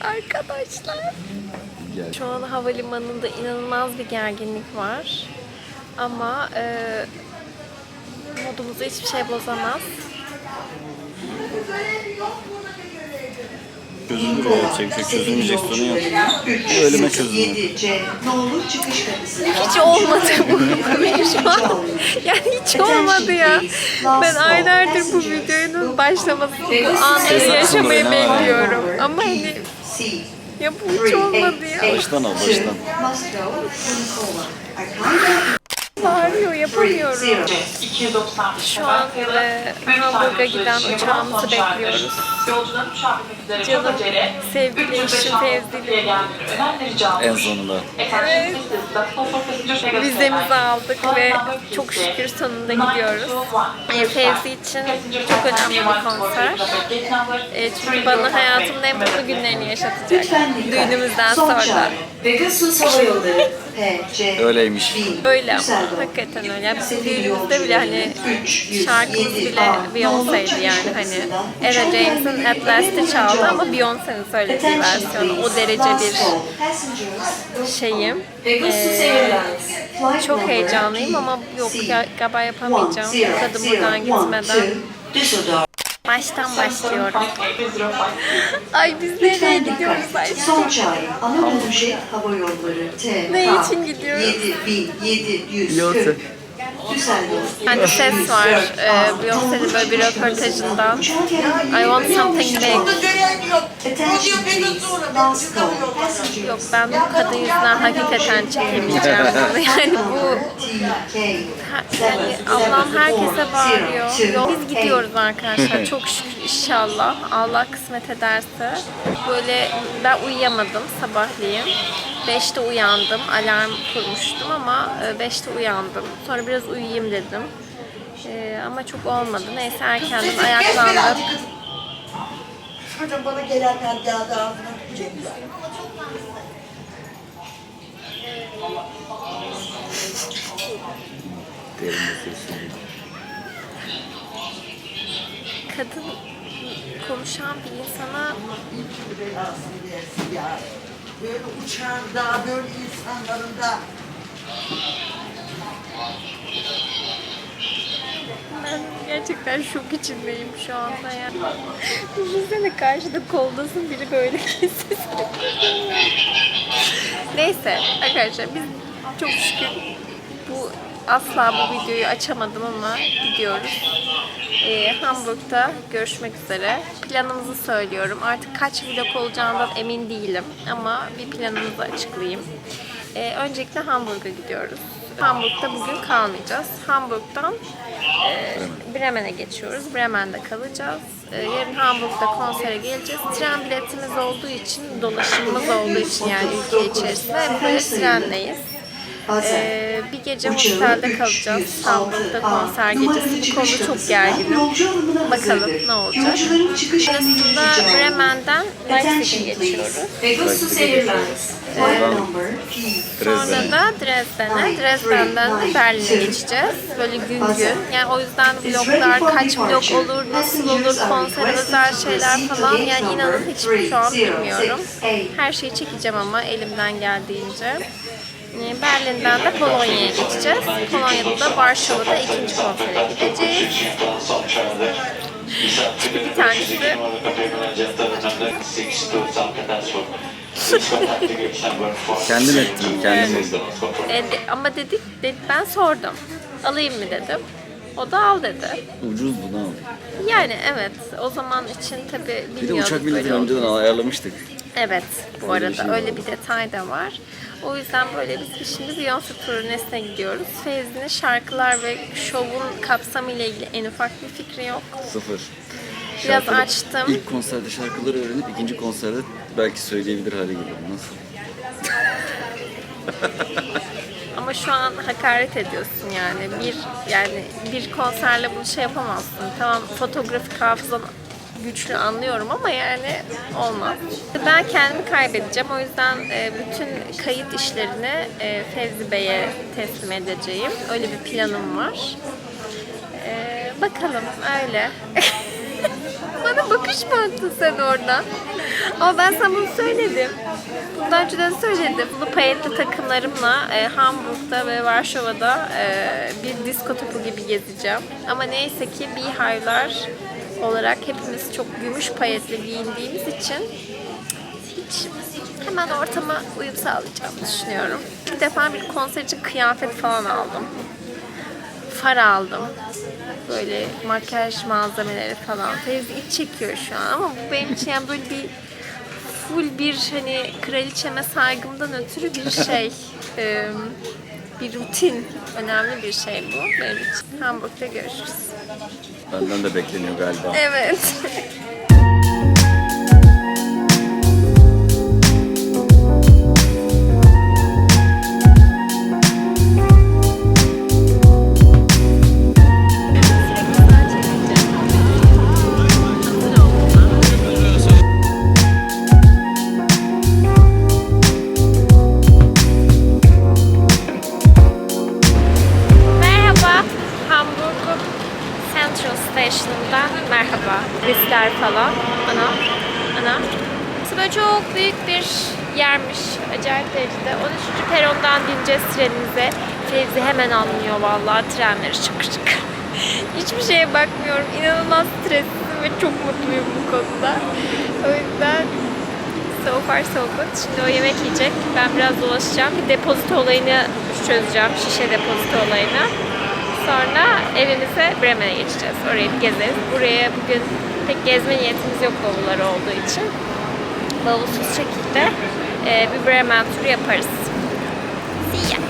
Arkadaşlar. Şu an havalimanında inanılmaz bir gerginlik var. Ama e, modumuzu hiçbir şey bozamaz. Çözülür o şey çözülmeyecek sorun yok. Ölüme çözülür. 7C nolu çıkış kapısı. Hiç olmadı bu. Şu an yani hiç olmadı ya. Ben aylardır bu videonun başlamasını, bu anları yaşamayı bekliyorum. Ama hani ya bu hiç olmadı ya. Baştan al baştan. Bağırıyor, yapamıyorum. zero. 295 Şu an e, Hamburg'a giden uçağımızı bekliyoruz. Canım, sevgili 305 eşim rica En sonunda. Evet. Vizemizi aldık ve çok şükür sonunda gidiyoruz. E, Fevzi için çok önemli bir konser. E, çünkü bana hayatımın en mutlu günlerini yaşatacak. Düğünümüzden Son sonra. Pegasus Hava Yolları. P, C, Öyleymiş. Öyle ama hakikaten öyle. Düğünümüzde bile hani yolcularının 307 şarkımız bile Beyoncé'ydi yani hani. Ella James'in At Last'ı çaldı ama Beyoncé'nin söylediği versiyonu. O derece bir şeyim. Ee, çok heyecanlıyım ama yok galiba yapamayacağım. Kadın buradan gitmeden. Baştan başlıyorum. Ay biz nereye gidiyoruz Son aşkım? çağrı. Anadolu Jet Hava Yolları. T, Ne K, için gidiyoruz? 7740. Düsseldorf. Hani ses var. Ee, Beyoncé'nin böyle bir röportajından. I want something big. Yok ben bu kadın yüzünden hakikaten çekemeyeceğim. Yani bu Yani ablam herkese bağırıyor. Biz gidiyoruz arkadaşlar. Çok şükür inşallah. Allah kısmet ederse. Böyle ben uyuyamadım sabahleyin. 5'te uyandım. Alarm kurmuştum ama 5'te uyandım. Sonra biraz uyuyayım dedim. Ee, ama çok olmadı. Neyse erkenden ayaklandım. Hocam bana gelenler geldi ağzına. Kadın konuşan bir insana. Böyle uçağında, böyle insanların da Ben gerçekten şok içindeyim şu anda ya. Düşünsene karşıda koldasın biri böyle kesin. Neyse arkadaşlar biz çok şükür bu asla bu videoyu açamadım ama gidiyoruz. Ee, Hamburg'da görüşmek üzere. Planımızı söylüyorum. Artık kaç vlog olacağından emin değilim ama bir planımızı açıklayayım. Ee, öncelikle Hamburg'a gidiyoruz. Hamburg'da bugün kalmayacağız. Hamburg'dan e, Bremen'e geçiyoruz. Bremen'de kalacağız. E, yarın Hamburg'da konsere geleceğiz. Tren biletimiz olduğu için, dolaşımımız olduğu için yani ülke içerisinde hep böyle trenleyiz. E, bir gece hostelde kalacağız. Hamburg'da konser gecesi. Bu konuda çok gerginim. Bakalım ne olacak. Sonrasında Bremen'den Leipzig'e geçiyoruz. P. Sonra da Dresden'e, Dresden'den de Berlin'e geçeceğiz. Böyle gün gün. Yani o yüzden vloglar kaç vlog olur, nasıl olur, konser özel şeyler falan. Yani inanın hiç şu an bilmiyorum. Her şeyi çekeceğim ama elimden geldiğince. Ee, Berlin'den de Polonya'ya geçeceğiz. Polonya'da da Varşova'da ikinci konsere gideceğiz. Çünkü bir tanesi Kendim ettim, kendim buldum. E, de- ama dedik, dedi, ben sordum. Alayım mı dedim. O da al dedi. Ucuzdu ne oldu? Yani evet o zaman için tabii bilmiyorduk. Bir de uçak biletini önceden ayarlamıştık. Evet bu arada şey öyle bir detay da var. O yüzden böyle biz şimdi Beyoncé turnesine gidiyoruz. Feyzi'nin şarkılar ve şovun kapsamı ile ilgili en ufak bir fikri yok. Sıfır. Biraz Şarkıda- açtım. İlk konserde şarkıları öğrenip ikinci konserde belki söyleyebilir hale geliyorum. Nasıl? Ama şu an hakaret ediyorsun yani. Bir yani bir konserle bunu şey yapamazsın. Tamam fotoğrafik hafızan güçlü anlıyorum ama yani olmaz. Ben kendimi kaybedeceğim. O yüzden e, bütün kayıt işlerini e, Fevzi Bey'e teslim edeceğim. Öyle bir planım var. E, bakalım öyle. Bana bakış mı attın sen oradan? Ama ben sana bunu söyledim. Bundan önceden söyledim. Bunu payetli takımlarımla e, Hamburg'da ve Varşova'da e, bir disko topu gibi gezeceğim. Ama neyse ki Beehive'lar olarak hepimiz çok gümüş payetli giyindiğimiz için hiç hemen ortama uyum sağlayacağımı düşünüyorum. Bir defa bir konser için kıyafet falan aldım. Far aldım. Böyle makyaj malzemeleri falan. Fevzi iç çekiyor şu an ama bu benim için yani böyle bir full bir hani kraliçeme saygımdan ötürü bir şey. Eee, bir rutin. Önemli bir şey bu benim için. Hamburg'da görüşürüz. Benden de bekleniyor galiba. Evet. Turistler falan. Ana, ana. Böyle çok büyük bir yermiş. Acayip derecede. 13. perondan bineceğiz trenimize. Fevzi hemen anlıyor vallahi trenleri şıkır şıkır. Hiçbir şeye bakmıyorum. İnanılmaz stresli ve çok mutluyum bu konuda. O yüzden So far so good. Şimdi o yemek yiyecek. Ben biraz dolaşacağım. Bir depozito olayını çözeceğim. Şişe depozito olayını. Sonra evimize Bremen'e geçeceğiz. Orayı bir gezeriz. Buraya bugün pek gezme niyetimiz yok bavulları olduğu için. Bavulsuz şekilde e, bir Bremen turu yaparız. See ya.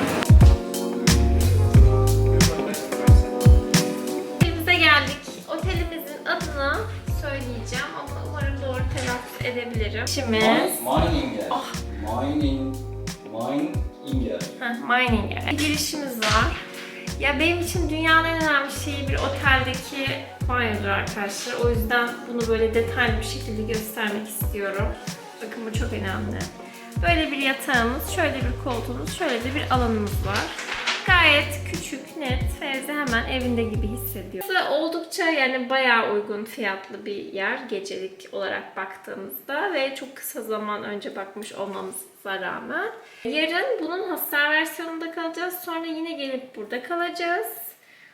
Evimize geldik. Otelimizin adını söyleyeceğim ama umarım doğru telaffuz edebilirim. Şimdi Mininger. Ah. Mining. Mining girişimiz var. Ya benim için dünyanın en önemli şeyi bir oteldeki banyodur arkadaşlar. O yüzden bunu böyle detaylı bir şekilde göstermek istiyorum. Bakın bu çok önemli. Böyle bir yatağımız, şöyle bir koltuğumuz, şöyle de bir alanımız var. Gayet küçük, Fevzi hemen evinde gibi hissediyor. Burası oldukça yani bayağı uygun fiyatlı bir yer gecelik olarak baktığımızda ve çok kısa zaman önce bakmış olmamıza rağmen. Yarın bunun hostel versiyonunda kalacağız. Sonra yine gelip burada kalacağız.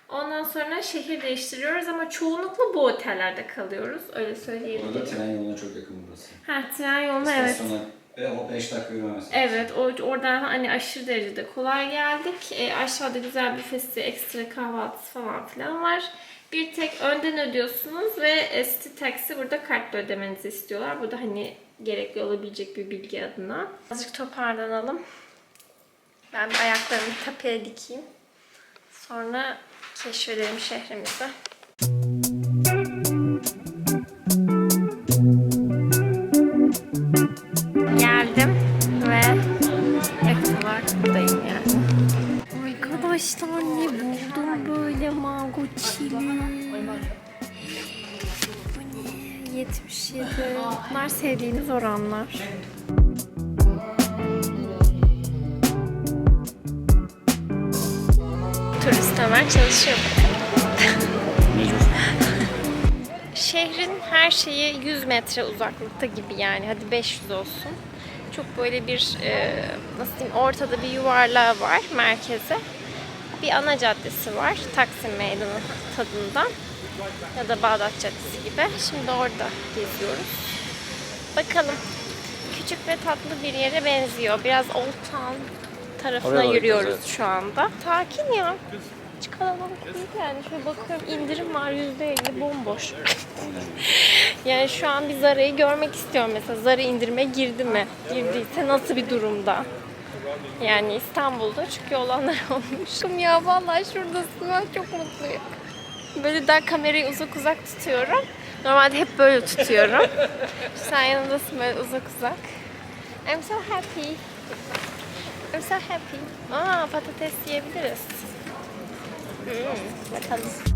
Ondan sonra şehir değiştiriyoruz ama çoğunlukla bu otellerde kalıyoruz. Öyle söyleyebilirim. Orada tren yoluna çok yakın burası. Ha, tren yoluna evet. Ve o 5 dakika yürümemesi. Evet, o, oradan hani aşırı derecede kolay geldik. E, aşağıda güzel büfesi, ekstra kahvaltısı falan filan var. Bir tek önden ödüyorsunuz ve e, City Taxi burada kartla ödemenizi istiyorlar. Bu da hani gerekli olabilecek bir bilgi adına. Azıcık toparlanalım. Ben ayaklarımı tepeye dikeyim. Sonra keşfedelim şehrimizi. 77. Bunlar sevdiğiniz oranlar. Turist Ömer çalışıyor. Şehrin her şeyi 100 metre uzaklıkta gibi yani hadi 500 olsun. Çok böyle bir e, nasıl diyeyim ortada bir yuvarlağı var merkeze. Bir ana caddesi var Taksim Meydanı tadında ya da Bağdat Caddesi gibi. Şimdi orada geziyoruz. Bakalım. Küçük ve tatlı bir yere benziyor. Biraz Old Town tarafına Oraya doğru yürüyoruz gidiyoruz, şu anda. Sakin ya. Hiç kalabalık değil yani. Şöyle bakıyorum indirim var %50 bomboş. yani şu an bir Zara'yı görmek istiyorum mesela. Zara indirime girdi mi? Girdiyse nasıl bir durumda? Yani İstanbul'da çünkü olanlar olmuş. Ya vallahi şuradasın ben çok mutluyum. Böyle daha kamerayı uzak uzak tutuyorum. Normalde hep böyle tutuyorum. Sen yanındasın böyle uzak uzak. I'm so happy. I'm so happy. Aa patates yiyebiliriz. Hmm, bakalım.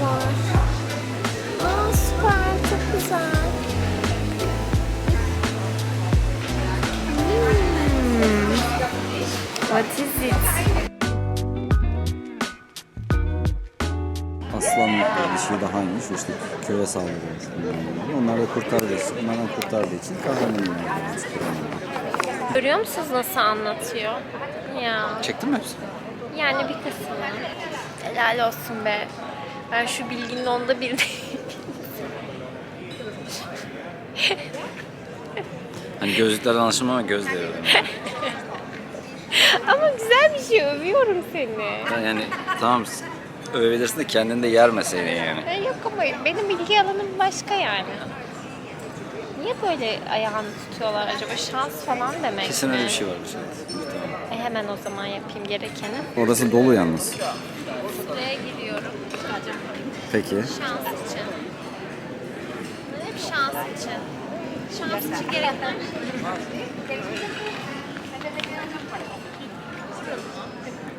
Var. Aa süper, çok güzel. Hmm. What is it? Aslan bir şey dahaymış işte köye saldırıyormuş bunlar. Onlar da kurtardığı için, onlardan kurtardığı için edilmiş. Görüyor musunuz nasıl anlatıyor? Ya. Çektin mi hepsini? Yani bir kısmını. Helal olsun be. Ben şu bilginin onda bir Hani gözlüklerden anlaşılma ama göz değiyor. Ama güzel bir şey. Övüyorum seni. Yani tamam övebilirsin de kendini de yermeseydin yani. E, yok ama benim bilgi alanım başka yani. Niye böyle ayağını tutuyorlar acaba? Şans falan demek Kesin mi? öyle bir şey var bir şey. E, hemen o zaman yapayım gerekeni. Orası dolu yalnız. Buraya giriyorum. Peki. Şans için. Hep şans için. Şans için gerekli.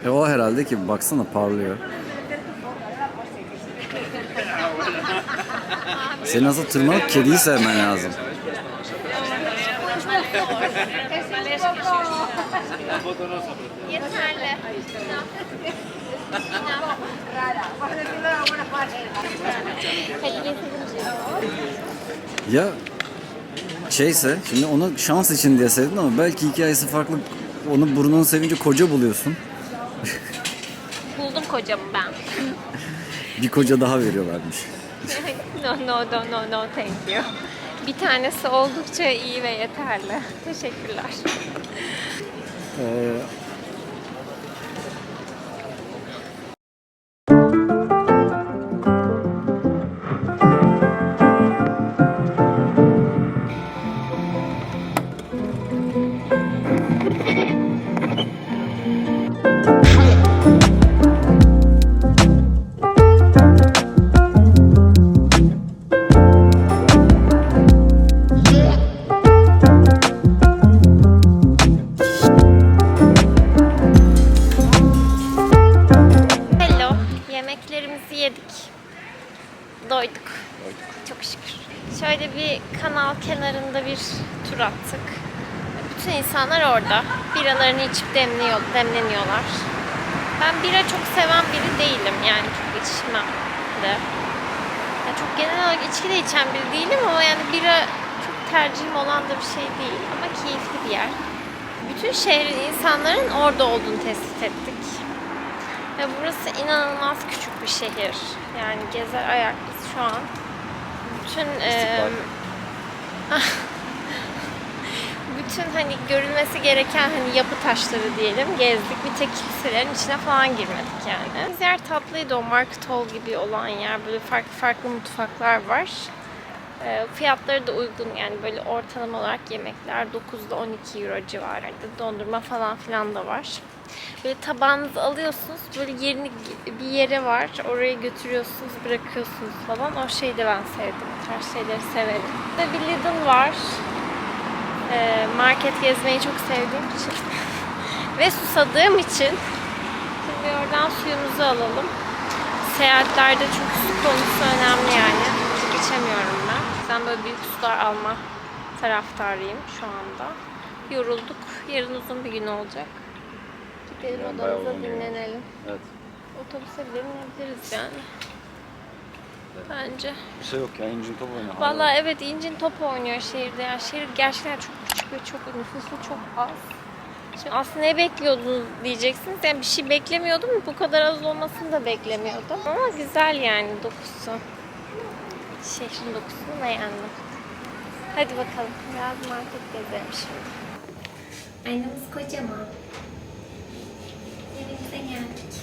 E o herhalde ki baksana parlıyor. Senin nasıl tırmanıp kediyi sevmen lazım. Yeterli. Hadi getirin. Ya şeyse şimdi onu şans için diye sevdin ama belki hikayesi farklı. Onu burnunu sevince koca buluyorsun. Buldum kocamı ben. Bir koca daha veriyorlarmış. no no no no no thank you. Bir tanesi oldukça iyi ve yeterli. Teşekkürler. Ee, insanlar orada. Biralarını içip demliyor, demleniyorlar. Ben bira çok seven biri değilim. Yani çok içmem de. Yani çok genel olarak içki de içen biri değilim ama yani bira çok tercihim olan da bir şey değil. Ama keyifli bir yer. Bütün şehrin insanların orada olduğunu tespit ettik. Ve burası inanılmaz küçük bir şehir. Yani gezer ayak biz şu an. Bütün bütün hani görülmesi gereken hani yapı taşları diyelim gezdik. Bir tek kiliselerin içine falan girmedik yani. Biz yer tatlıydı o Market Hall gibi olan yer. Böyle farklı farklı mutfaklar var. Eee, fiyatları da uygun yani böyle ortalama olarak yemekler 9'da 12 euro civarında. Dondurma falan filan da var. Böyle tabağınızı alıyorsunuz. Böyle yerini bir yere var. Oraya götürüyorsunuz, bırakıyorsunuz falan. O şeyi de ben sevdim. O tarz şeyleri severim. Burada bir Lidl var. Ee, market gezmeyi çok sevdiğim için. Ve susadığım için. Şimdi oradan suyumuzu alalım. Seyahatlerde çünkü su konusu önemli yani. Çok içemiyorum ben. Ben böyle büyük sular alma taraftarıyım şu anda. Yorulduk. Yarın uzun bir gün olacak. Gidelim Yani odamıza dinlenelim. evet. Otobüse bile binebiliriz yani. Bence. Bir şey yok ya incin top oynuyor. Vallahi evet incin top oynuyor şehirde. Yani şehir gerçekten çok küçük ve çok nüfusu çok az. Şimdi aslında ne bekliyordunuz diyeceksiniz. Yani bir şey beklemiyordum. Bu kadar az olmasını da beklemiyordum. Ama güzel yani dokusu. Şehrin dokusunu beğendim. Hadi bakalım. Biraz market gezelim şimdi. Aynamız kocaman. Evimize geldik.